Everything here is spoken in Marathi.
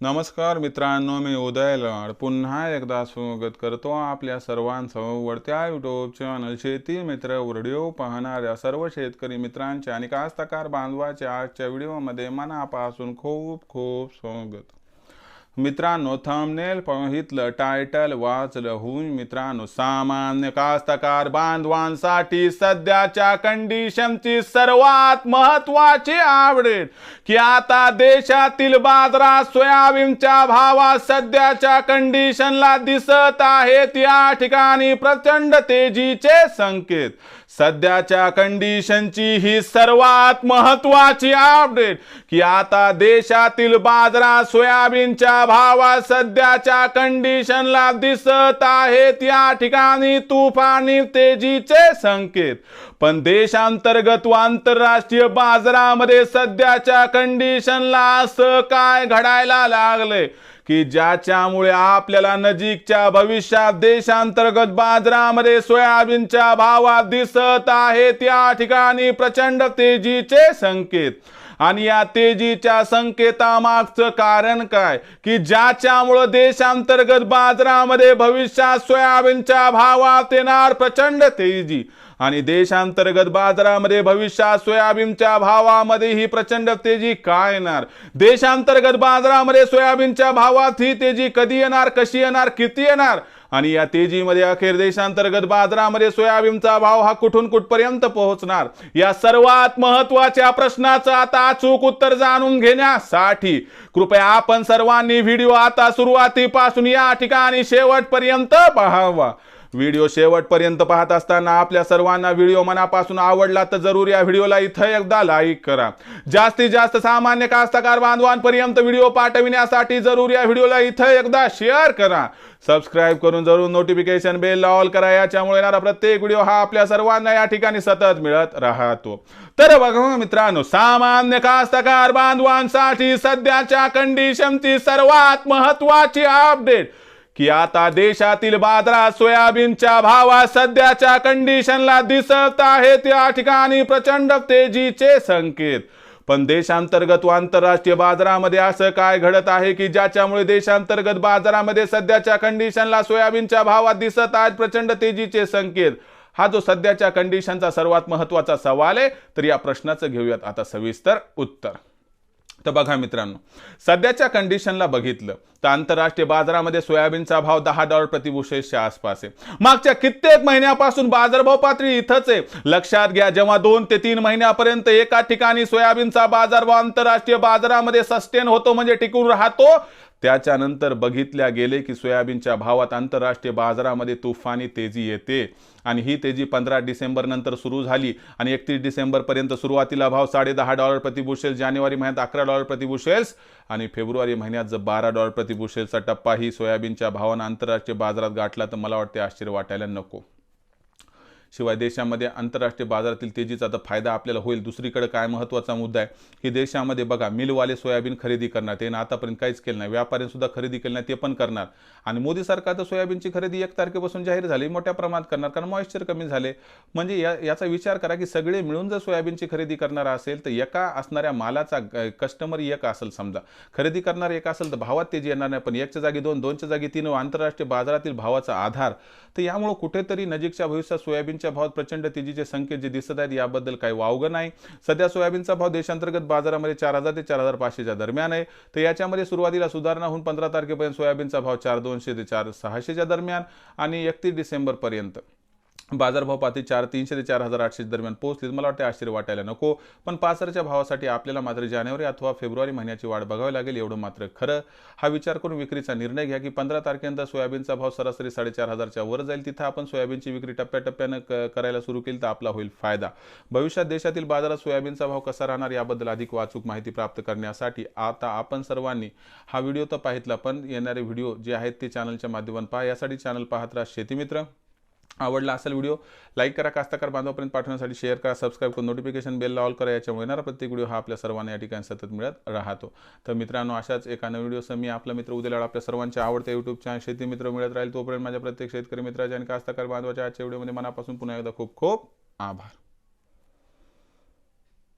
नमस्कार मित्रांनो मी उदय लाड. पुन्हा एकदा स्वागत करतो आपल्या सर्वांसह वडत्या युट्यूब चॅनल शेती मित्र व्हिडिओ पाहणाऱ्या सर्व शेतकरी मित्रांचे आणि कास्तकार बांधवाच्या आजच्या व्हिडिओमध्ये मनापासून खूप खूप स्वागत. मित्रांनो थंबनेल पाहितलं टायटल वाचलं होऊन मित्रांनो सामान्य कास्तकार बांधवांसाठी सध्याच्या कंडिशनची सर्वात महत्वाची आवडेल. की आता देशातील बाजारात सोयाबीनच्या भावात सध्याच्या कंडिशनला दिसत आहेत या ठिकाणी प्रचंड तेजीचे संकेत. सध्याच्या कंडिशनची ही सर्वात महत्वाची अपडेट की आता देशातील बाजारात सोयाबीनच्या भावात सध्याच्या कंडिशनला दिसत आहेत. या ठिकाणी तुफानी तेजीचे संकेत. पण देशांतर्गत व आंतरराष्ट्रीय बाजारामध्ये सध्याच्या कंडिशनला असं काय घडायला लागलंय? की ज्याच्यामुळे आपल्याला नजीकच्या भविष्यात देशांतर्गत बाजारामध्ये सोयाबीनच्या भावात दिसत आहेत. या ठिकाणी प्रचंड तेजीचे संकेत. आणि या तेजीच्या संकेतामागचं कारण काय? की ज्याच्यामुळं देशांतर्गत बाजारामध्ये भविष्यात सोयाबीनच्या भावात येणार प्रचंड तेजी आणि देशांतर्गत बाजारामध्ये भविष्यात सोयाबीनच्या भावामध्ये ही प्रचंड तेजी काय येणार? देशांतर्गत बाजारामध्ये सोयाबीनच्या भावात ही तेजी कधी येणार कशी येणार किती येणार? आणि या तेजीमध्ये अखेर देशांतर्गत बाजारामध्ये सोयाबीनचा भाव हा कुठून कुठपर्यंत पोहोचणार? या सर्वात महत्त्वाच्या प्रश्नाचं आता अचूक उत्तर जाणून घेण्यासाठी कृपया आपण सर्वांनी व्हिडिओ आता सुरुवातीपासून या ठिकाणी शेवटपर्यंत पाहावा. व्हिडिओ शेवटपर्यंत पाहत असताना आपल्या सर्वांना व्हिडिओ मनापासून आवडला तर जरूर या व्हिडिओला इथं एकदा लाईक करा. जास्तीत जास्त सामान्य कास्तकार बांधवांपर्यंत व्हिडिओ पाठविण्यासाठी जरूर या व्हिडिओला इथं एकदा शेअर करा. सबस्क्राईब करून जरूर नोटिफिकेशन बेल ऑल करा. याच्यामुळे येणारा प्रत्येक व्हिडिओ हा आपल्या सर्वांना या ठिकाणी सतत मिळत राहतो. तर बघा मित्रांनो सामान्य कास्तकार बांधवांसाठी सध्याच्या कंडिशनची सर्वात महत्वाची अपडेट की आता देशातील बाजारात सोयाबीनच्या भावात सध्याच्या कंडिशनला दिसत आहेत. या ठिकाणी प्रचंड तेजीचे संकेत. पण देशांतर्गत व आंतरराष्ट्रीय बाजारामध्ये असं काय घडत आहे की ज्याच्यामुळे देशांतर्गत बाजारामध्ये सध्याच्या कंडिशनला सोयाबीनच्या भावात दिसत आहेत? प्रचंड तेजीचे संकेत. हा जो सध्याच्या कंडिशनचा सर्वात महत्त्वाचा सवाल आहे तर या प्रश्नाचं घेऊयात आता सविस्तर उत्तर. तर बघा मित्रांनो सध्याच्या कंडिशनला बघितलं तर आंतरराष्ट्रीय बाजारामध्ये सोयाबीनचा भाव दहा डॉलर प्रतिबुशेसच्या आसपास आहे. मागच्या कित्येक महिन्यापासून बाजारभाव पातळी इथंच आहे. लक्षात घ्या जेव्हा दोन ते तीन महिन्यापर्यंत एका ठिकाणी सोयाबीनचा बाजारभाव आंतरराष्ट्रीय बाजारामध्ये सस्टेन होतो म्हणजे टिकून राहतो त्याच्यानंतर बघितल्या गेले की सोयाबीनच्या भावात आंतरराष्ट्रीय बाजारामध्ये तुफानी तेजी येते आणि ही तेजी पंधरा डिसेंबरनंतर सुरू झाली आणि एकतीस डिसेंबरपर्यंत सुरुवातीला भाव साडे दहा डॉलर प्रतिबुशेल्स जानेवारी महिन्यात अकरा डॉलर प्रतिबुशेल्स आणि फेब्रुवारी महिन्यात जर बारा डॉलर प्रतिबुशेलचा टप्पा ही सोयाबीनच्या भावानं आंतरराष्ट्रीय बाजारात गाठला तर मला वाटते आश्चर्य वाटायला नको. शिवाय देशामध्ये आंतरराष्ट्रीय बाजारातील तेजीचा तर फायदा आपल्याला होईल. दुसरीकडे काय महत्त्वाचा मुद्दा आहे? की देशामध्ये बघा मिलवाले सोयाबीन खरेदी करणार. ते आतापर्यंत काहीच केलं नाही. व्यापाऱ्यांसुद्धा खरेदी केलं नाही ते पण करणार. आणि मोदी सरकार तर सोयाबीनची खरेदी एक तारखेपासून जाहीर झाली मोठ्या प्रमाणात करणार. कारण मॉइश्चर कमी झाले. म्हणजे या याचा विचार करा की सगळे मिळून जर सोयाबीनची खरेदी करणार असेल तर एका असणाऱ्या मालाचा कस्टमर एक असेल समजा. खरेदी करणार एक असेल तर भावात तेजी येणार नाही. पण एकच्या जागी दोन दोनच्या जागी तीन व आंतरराष्ट्रीय बाजारातील भावाचा आधार. तर यामुळे कुठेतरी नजीकच्या भविष्यात सोयाबीन सोयाबीनच्या भावात प्रचंड तेजीचे संकेत जे दिसत आहेत याबद्दल काही वावगं नाही. सध्या सोयाबीनचा भाव देशांतर्गत बाजारामध्ये चार हजार ते चार हजार पाचशेच्या दरम्यान आहे. तर याच्यामध्ये सुरुवातीला सुधारणा होऊन पंधरा तारखेपर्यंत सोयाबीनचा भाव चार दोनशे ते चार सहाशेच्या दरम्यान आणि एकतीस डिसेंबरपर्यंत. बाजारभाव पातळी चार तीनशे ते चार हजार आठशे दरम्यान पोहोचलीत मला वाटते आश्चर्य वाटायला नको. पण पासरच्या भावासाठी आपल्याला मात्र जानेवारी अथवा फेब्रुवारी महिन्याची वाट बघावी लागेल एवढं मात्र खरं. हा विचार करून विक्रीचा निर्णय घ्या की पंधरा तारखेनंतर सोयाबीनचा भाव सरासरी साडेचार हजारच्या वर जाईल. तिथं आपण सोयाबीनची विक्री टप्प्याटप्प्यानं करायला सुरू केली तर आपला होईल फायदा. भविष्यात देशातील बाजारात सोयाबीनचा भाव कसा राहणार याबद्दल अधिक वाचूक माहिती प्राप्त करण्यासाठी आता आपण सर्वांनी हा व्हिडिओ तर पाहितला पण येणारे व्हिडिओ जे आहेत ते चॅनलच्या माध्यमातून पहा. यासाठी चॅनल पाहत राहा शेतीमित्र आवडला असेल व्हिडिओ लाईक करा कास्ताकार बांधवापर्यंत पाठवण्यासाठी शेअर करा सबस्क्राईब करून नोटिफिकेशन बेलला ऑल करा याच्यामुळे येणारा प्रत्येक व्हिडिओ हा आपल्या सर्वांना या ठिकाणी सतत मिळत राहतो. तर मित्रांनो अशाच एका नवीन व्हिडिओसह मी आपला मित्र उद्याला आपल्या सर्वांच्या आवडत्या युट्यूब चॅनल शेती मित्र मिळत राहील. तोपर्यंत माझ्या प्रत्येक शेतकरी मित्राच्या आणि कास्ताकार बांधवाच्या आजच्या व्हिडिओमध्ये मनापासून पुन्हा एकदा खूप खूप आभार.